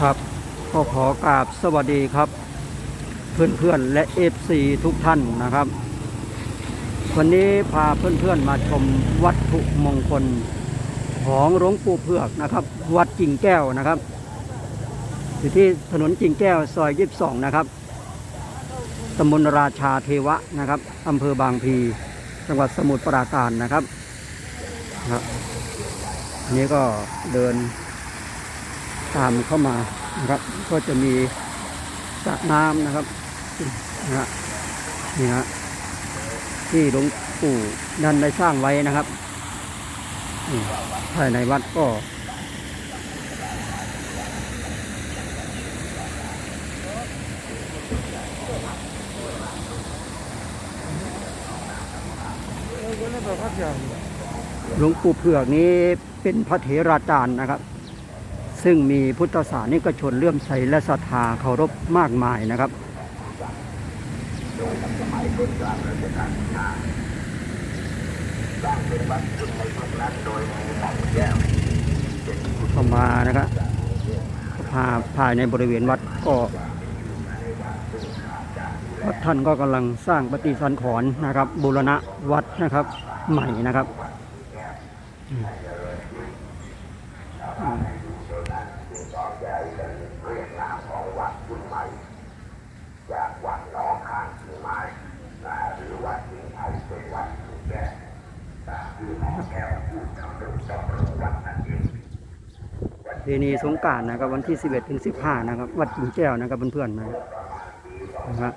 ครับก็ขอกราบสวัสดีครับ เพื่อนๆและเอฟซีทุกท่านนะครับ วันนี้พาเพื่อนๆมาชมวัตถุมงคลของหลวงปู่เผือกนะครับ วัดจิงแก้วนะครับ อยู่ที่ถนนจิงแก้วซอยยีสองนะครับตำบลราชาเทวะนะครับอำเภอบางพี จังหวัดสมุทรปราการนะครับครับ อันนี้ก็เดิน ตามเข้ามานะครับ ก็จะมีสระน้ำนะครับนะฮะนี่ฮะที่หลวงปู่นันได้สร้างไว้นะครับภายในวัดก็ หลวงปู่เผือกนี้เป็นพระเถราจารย์นะครับ ซึ่งมีพุทธศาสนิกชนเลื่อมใสและศรัทธาเคารพมากมายนะครับเข้ามานะครับพาภายในบริเวณวัดก็วัดท่านก็กำลังสร้างปฏิสันขรณ์นะครับบูรณะวัดนะครับใหม่นะครับ เดนีสงการนะครับวันที่ 11ถึง15 นะครับ วัดจิงแก้วนะครับเพื่อนๆนะครับนะครับ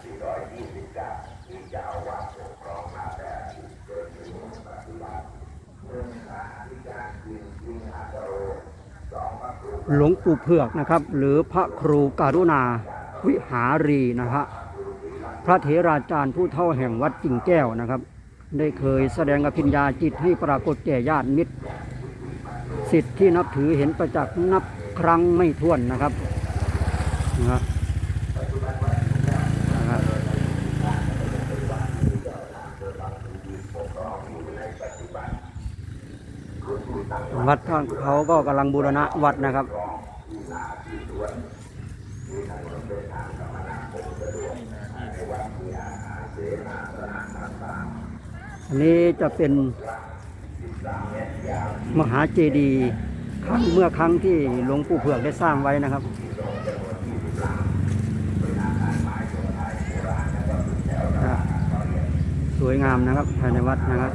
หลวงปู่เผือกนะครับ หรือพระครูการุณาวิหารีนะฮะพระเถราจารย์ผู้เท่าแห่งวัดจิงแก้วนะครับ ได้เคยแสดงอภิญญาจิตให้ปรากฏแก่ญาติมิตร สิทธิ์ที่นับถือเห็นประจักษ์นับครั้งไม่ถ้วนนะครับนะฮะนะฮะวัดท่านเขาก็กำลังบูรณะวัดนะครับอันนี้จะเป็น มหาเจดีย์ครั้งเมื่อครั้งที่หลวงปู่เผือกได้สร้างไว้นะครับสวยงามนะครับภายในวัดนะครับ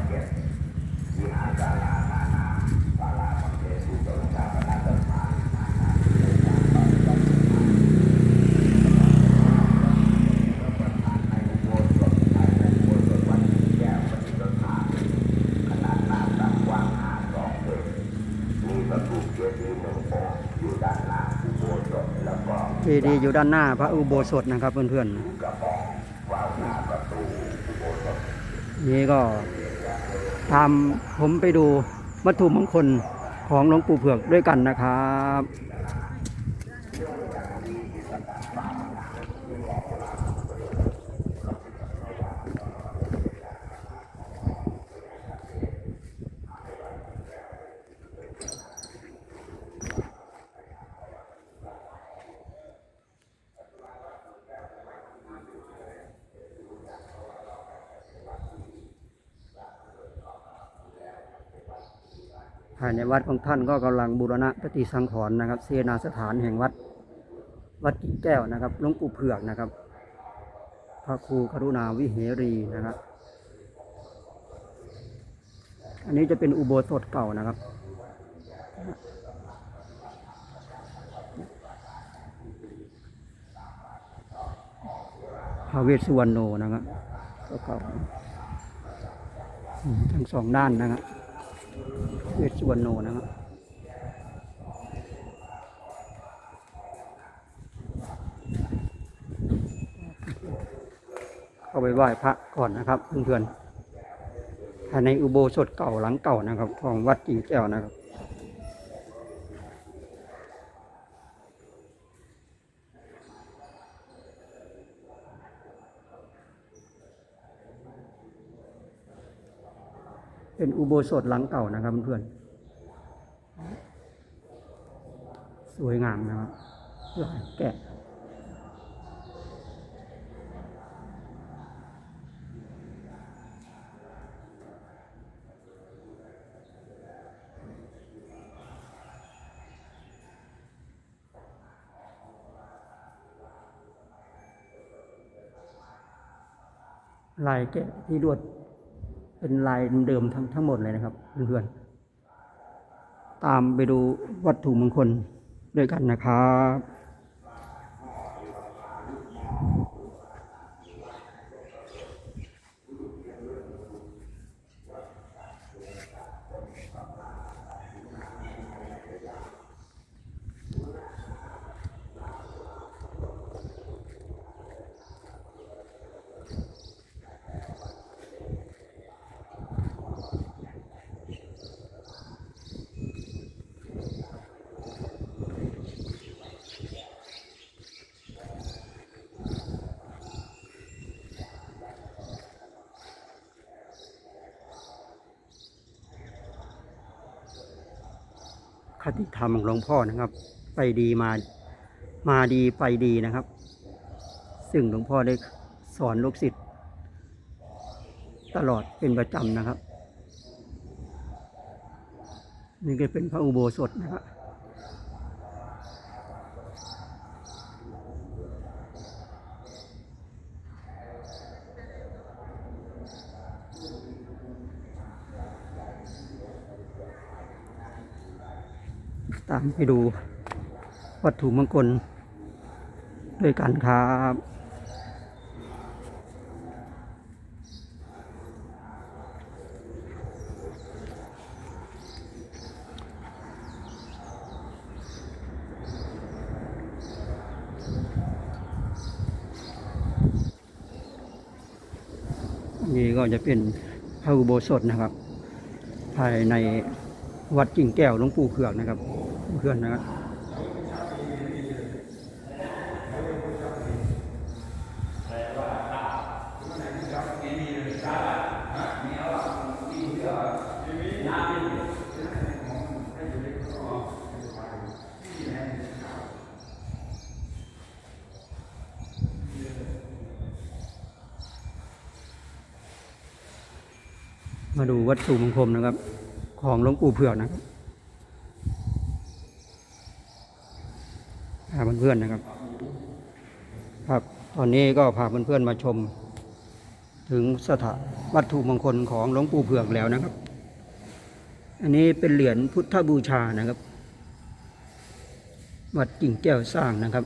เจดีย์อยู่ด้านหน้าพระอุโบสถนะครับเพื่อนๆนี่ก็ทำผมไปดูวัตถุมงคลของหลวงปู่เผือกด้วยกันนะครับ ภายในวัดของท่านก็กำลังบูรณะปฏิสังขรณ์นะครับ เสนาสถานแห่งวัด วัดกิ่งแก้วนะครับหลวงปู่เผือกนะครับ พระครูกรุณาวิเหรีนะครับ อันนี้จะเป็นอุโบสถเก่านะครับพระเวสสุวรรณโนนะครับก็เก่าทั้งสองด้านนะครับ เวสสุวรรณโนนะครับเข้าไปไหว้พระก่อนนะครับเพื่อนๆภายในอุโบสถเก่าหลังเก่านะครับ ของวัดจีแก้วนะครับ อุโบสถหลังเก่านะครับเพื่อนๆสวยงามนะครับลายแกะลายแกะที่รวด เป็นลายเดิมทั้งทั้งหมดเลยนะครับเพื่อนๆตามไปดูวัตถุมงคลด้วยกันนะครับ คติธรรมของหลวงพ่อนะครับ ไปดีมามาดีไปดีนะครับ ซึ่งหลวงพ่อได้สอนลูกศิษย์ตลอดเป็นประจำนะครับ นี่ก็เป็นพระอุโบสถนะครับ ตามไปดูวัตถุมงคลด้วยกันครับนี่ก็จะเป็นพระอุโบสถนะครับ ภายในวัดกิ่งแก้วหลวงปู่เผือกนะครับ เพื่อนนะครับมาดูวัตถุมงคลนะครับ ของหลวงปู่เผือกนะครับ พาเพื่อนๆนะครับ ครับตอนนี้ก็พาเพื่อนๆมาชม ถึงสถาวัตถุมงคลของหลวงปู่เผือกแล้วนะครับ อันนี้เป็นเหรียญพุทธบูชานะครับ วัดกิ่งแก้วสร้างนะครับ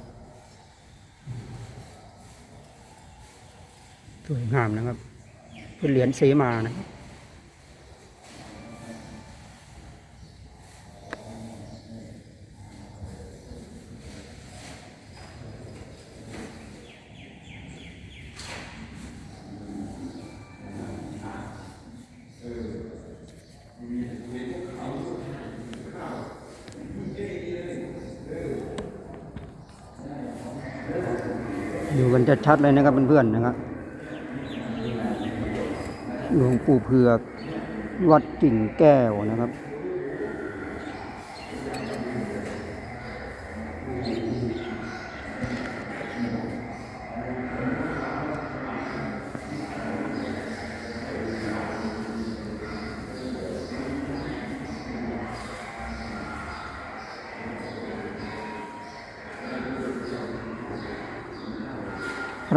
สวยงามนะครับ เป็นเหรียญเสมานะครับ จะชัดเลยนะครับเพื่อนๆนะครับหลวงปู่เผือกวัดกิ่งแก้วนะครับ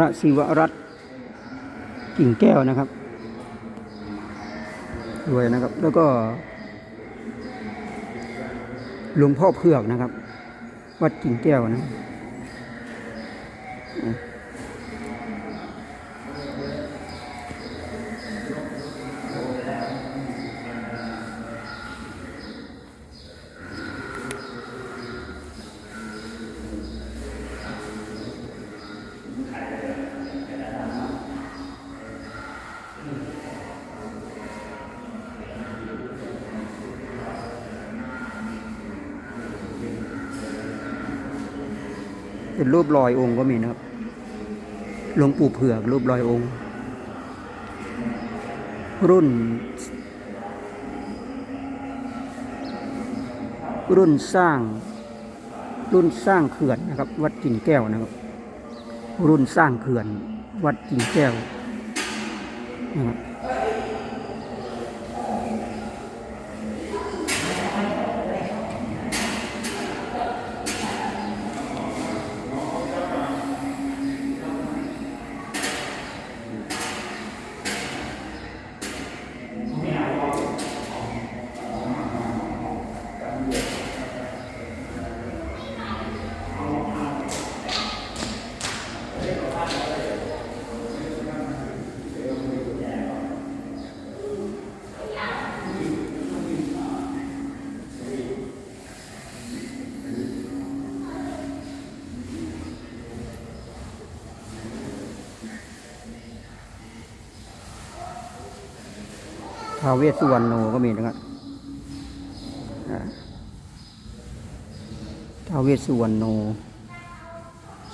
ระศิวรัตน์กิ่งแก้วนะครับด้วยนะครับ แล้วก็หลวงพ่อเพือกนะครับ วัดกิ่งแก้วนะ เป็นรูปลอยองค์ก็มีนะครับหลวงปู่เผือกรูปลอยองค์ รุ่น รุ่นสร้าง รุ่นสร้างเขื่อนนะครับ วัดกิ่งแก้วนะครับ รุ่นสร้างเขื่อน วัดกิ่งแก้วนะครับ ทาวเวสุวรรณโนก็มีนะครับทาวเวสุวรรณโน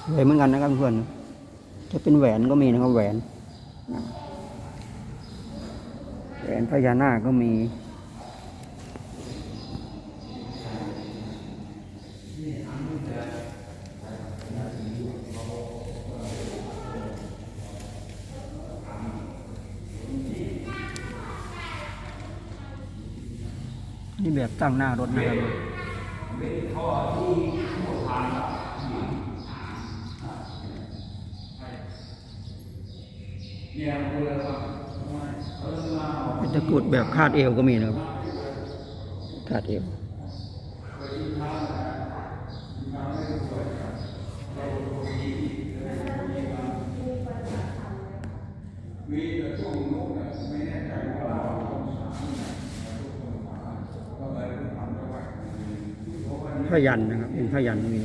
สวยเหมือนกันนะครับเพื่อนจะเป็นแหวนก็มีนะครับแหวน แหวนพญานาคก็มี นี่แบบตั้งหน้ารถนะครับเป็นตะกรุดแบบคาดเอวก็มีนะครับ คาดเอว พยันนะครับ เป็นพยันก็มี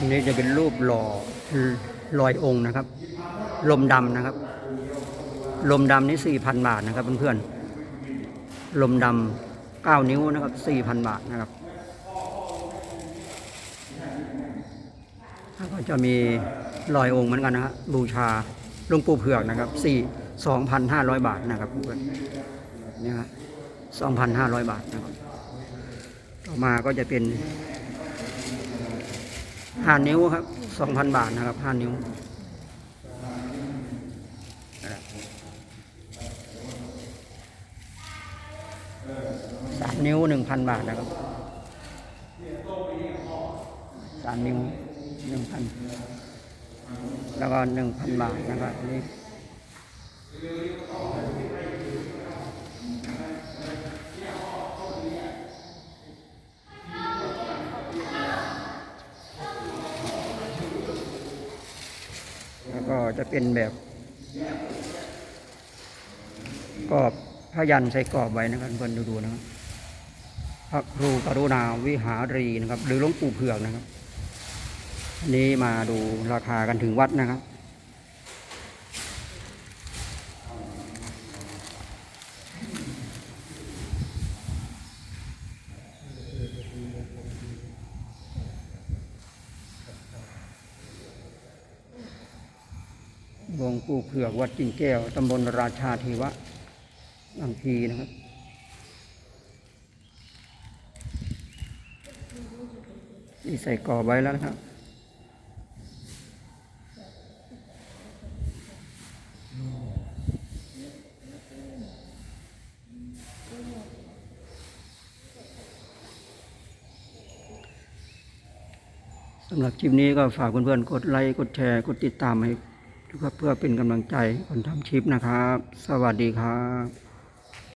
อันนี้จะเป็นรูปหล่อลอยองค์นะครับ ลมดำนะครับ ลมดำนี่สี่พันบาทนะครับเพื่อนๆลมดำเก้านิ้วนะครับสี่พันบาทนะครับแล้วก็จะมีลอยองค์เหมือนกันนะฮะบูชาหลวงปู่เผือกนะครับสี่สองพันห้าร้อยบาทนะครับเพื่อนๆนี่ฮะสองพันห้าร้อยบาทนะครับต่อมาก็จะเป็นห้านิ้วครับสองพันบาทนะครับห้านิ้ว สาม นิ้วหนึ่งพันบาทนะครับสามนิ้วหนึ่งพันแล้วก็หนึ่งพันบาทนะครับนนี้แล้วก็จะเป็นแบบกรอบพยันใส่กรอบไว้นะครับเพื่อนดูๆนะครับ พระครูกรุณาวิหารีนะครับ หรือหลวงปู่เผือกนะครับนี้มาดูราคากันถึงวัดนะครับ หลวงปู่เผือกวัดจิงแก้วตำบลราชาเทวะบางพีนะครับ นี่ใส่กรอบไว้แล้วนะครับ สำหรับคลิปนี้ก็ฝากเพื่อนๆ กดไลค์ กดแชร์ กดติดตามให้เพื่อเป็นกำลังใจคนทำคลิปนะครับ สวัสดีครับ